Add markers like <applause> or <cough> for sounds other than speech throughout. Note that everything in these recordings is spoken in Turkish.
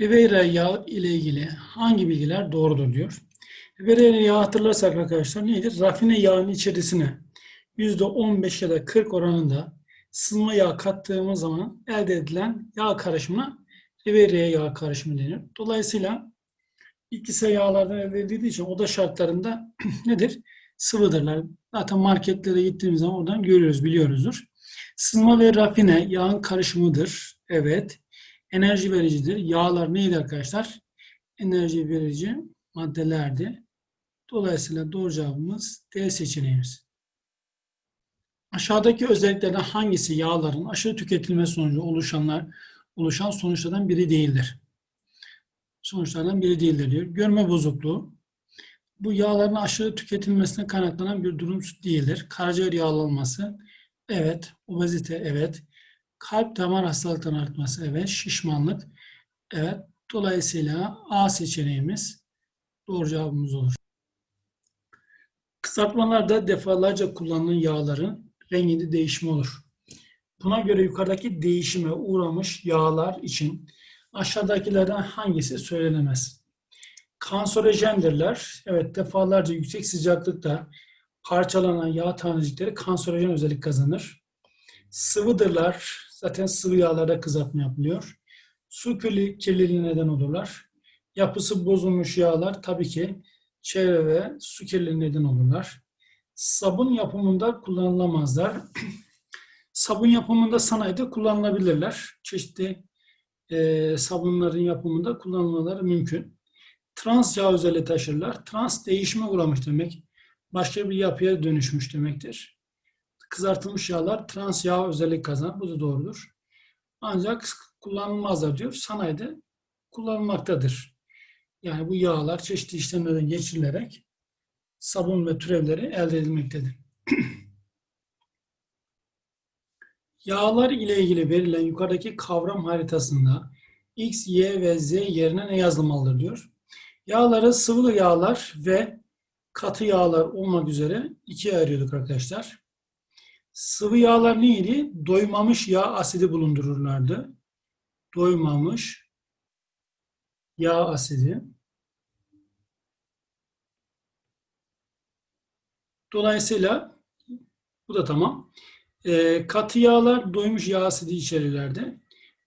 Rivera yağı ile ilgili hangi bilgiler doğrudur diyor. Rivera yağı hatırlarsak arkadaşlar neydi? Rafine yağın içerisine %15 ya da 40 oranında sıvı yağ kattığımız zaman elde edilen yağ karışımına Rivera yağı karışımı denir. Dolayısıyla ikisi yağlardan elde edildiği için oda şartlarında <clears throat> nedir? Sıvıdırlar. Zaten marketlere gittiğimiz zaman oradan görüyoruz, biliyoruzdur. Sıvı ve rafine yağın karışımıdır. Evet. Enerji vericidir. Yağlar neydi arkadaşlar? Enerji verici maddelerdi. Dolayısıyla doğru cevabımız D seçeneğimiz. Aşağıdaki özelliklerden hangisi yağların aşırı tüketilmesi sonucu oluşanlar oluşan sonuçlardan biri değildir? Sonuçlardan biri değildir diyor. Görme bozukluğu. Bu yağların aşırı tüketilmesine kaynaklanan bir durum değildir. Karaciğer yağlanması, evet. Obezite, evet. Kalp damar hastalıklarının artması, evet. Şişmanlık, evet. Dolayısıyla A seçeneğimiz doğru cevabımız olur. Kısaltmalarda defalarca kullanılan yağların renginde değişme olur. Buna göre yukarıdaki değişime uğramış yağlar için aşağıdakilerden hangisi söylenemez? Kanserojendirler. Evet defalarca yüksek sıcaklıkta parçalanan yağ tanecikleri kanserojen özellik kazanır. Sıvıdırlar. Zaten sıvı yağlarda kızartma yapılıyor. Su kirli- kirliliğine neden olurlar. Yapısı bozulmuş yağlar tabii ki çevre ve su kirliliğine neden olurlar. Sabun yapımında kullanılamazlar. <clears throat> Sabun yapımında sanayide kullanılabilirler. Çeşitli e, sabunların yapımında kullanılmaları mümkün. Trans yağ özelliği taşırlar. Trans değişime uğramış demek. Başka bir yapıya dönüşmüş demektir. Kızartılmış yağlar trans yağ özellik kazanır. Bu da doğrudur. Ancak kullanılmazlar diyor. Sanayide kullanılmaktadır. Yani bu yağlar çeşitli işlemlerden geçirilerek sabun ve türevleri elde edilmektedir. <clears throat> Yağlar ile ilgili verilen yukarıdaki kavram haritasında X, Y ve Z yerine ne yazılmalıdır diyor. Yağları sıvı yağlar ve katı yağlar olmak üzere ikiye ayırıyorduk arkadaşlar. Sıvı yağlar neydi? Doymamış yağ asidi bulundururlardı. Doymamış yağ asidi. Dolayısıyla bu da tamam. E, katı yağlar doymuş yağ asidi içerirlerdi.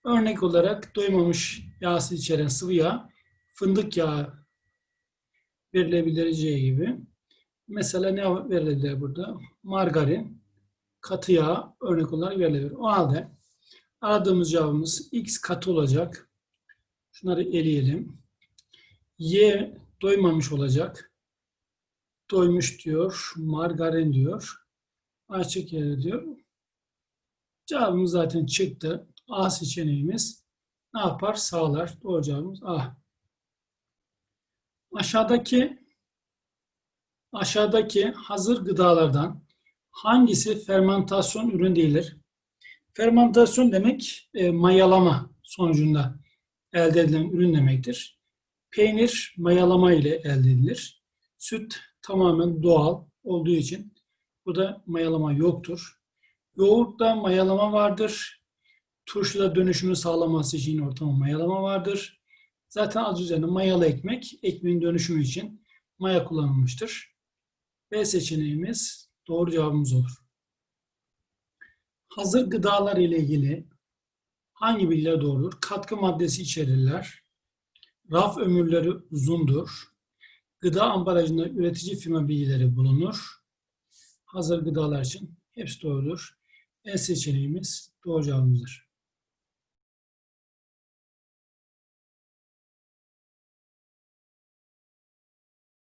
Örnek olarak doymamış yağ asidi içeren sıvı yağ, fındık yağı verilebileceği gibi. Mesela ne verilebilir burada? Margarin, katı yağ örnek olarak verilebilir. O halde aradığımız cevabımız X katı olacak. Şunları eleyelim. Y doymamış olacak. Doymuş diyor. Margarin diyor. Açık yere diyor. Cevabımız zaten çıktı. A seçeneğimiz ne yapar? Sağlar. Doğru cevabımız A. Aşağıdaki aşağıdaki hazır gıdalardan hangisi fermentasyon ürün değildir? Fermentasyon demek e, mayalama sonucunda elde edilen ürün demektir. Peynir mayalama ile elde edilir. Süt tamamen doğal olduğu için burada mayalama yoktur. Yoğurtta mayalama vardır. Turşuda dönüşümü sağlaması için ortama mayalama vardır. Zaten adı üzerinde mayalı ekmek, ekmeğin dönüşümü için maya kullanılmıştır. B seçeneğimiz doğru cevabımız olur. Hazır gıdalar ile ilgili hangi bilgiler doğrudur? Katkı maddesi içerirler. Raf ömürleri uzundur. Gıda ambalajında üretici firma bilgileri bulunur. Hazır gıdalar için hepsi doğrudur. E seçeneğimiz doğru cevabımızdır.